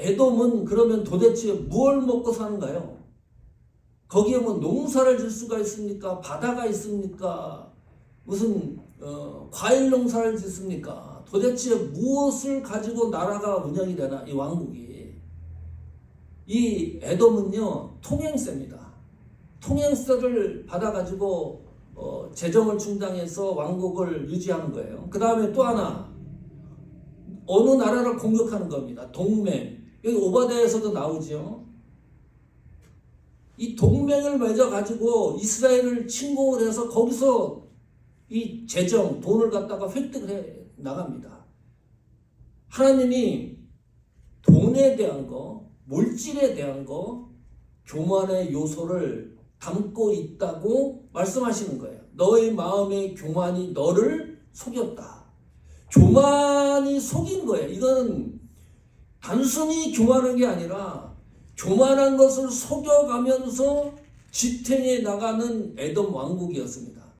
에돔은 그러면 도대체 무엇을 먹고 사는가요? 거기에 뭐 농사를 질 수가 있습니까? 바다가 있습니까? 무슨 어, 과일 농사를 짓습니까? 도대체 무엇을 가지고 나라가 운영이 되나 이 왕국이 이 에돔은요 통행세입니다. 통행세를 받아가지고 어, 재정을 충당해서 왕국을 유지하는 거예요. 그 다음에 또 하나 어느 나라를 공격하는 겁니다. 동맹 여기 오바데에서도 나오죠. 이 동맹을 맺어 가지고 이스라엘을 침공을 해서 거기서 이 재정 돈을 갖다가 획득을 해 나갑니다. 하나님이 돈에 대한 거, 물질에 대한 거, 교만의 요소를 담고 있다고 말씀하시는 거예요. 너의 마음의 교만이 너를 속였다. 교만이 속인 거예요. 이거는 단순히 교만한 게 아니라 교만한 것을 속여가면서 지탱해 나가는 에돔 왕국이었습니다.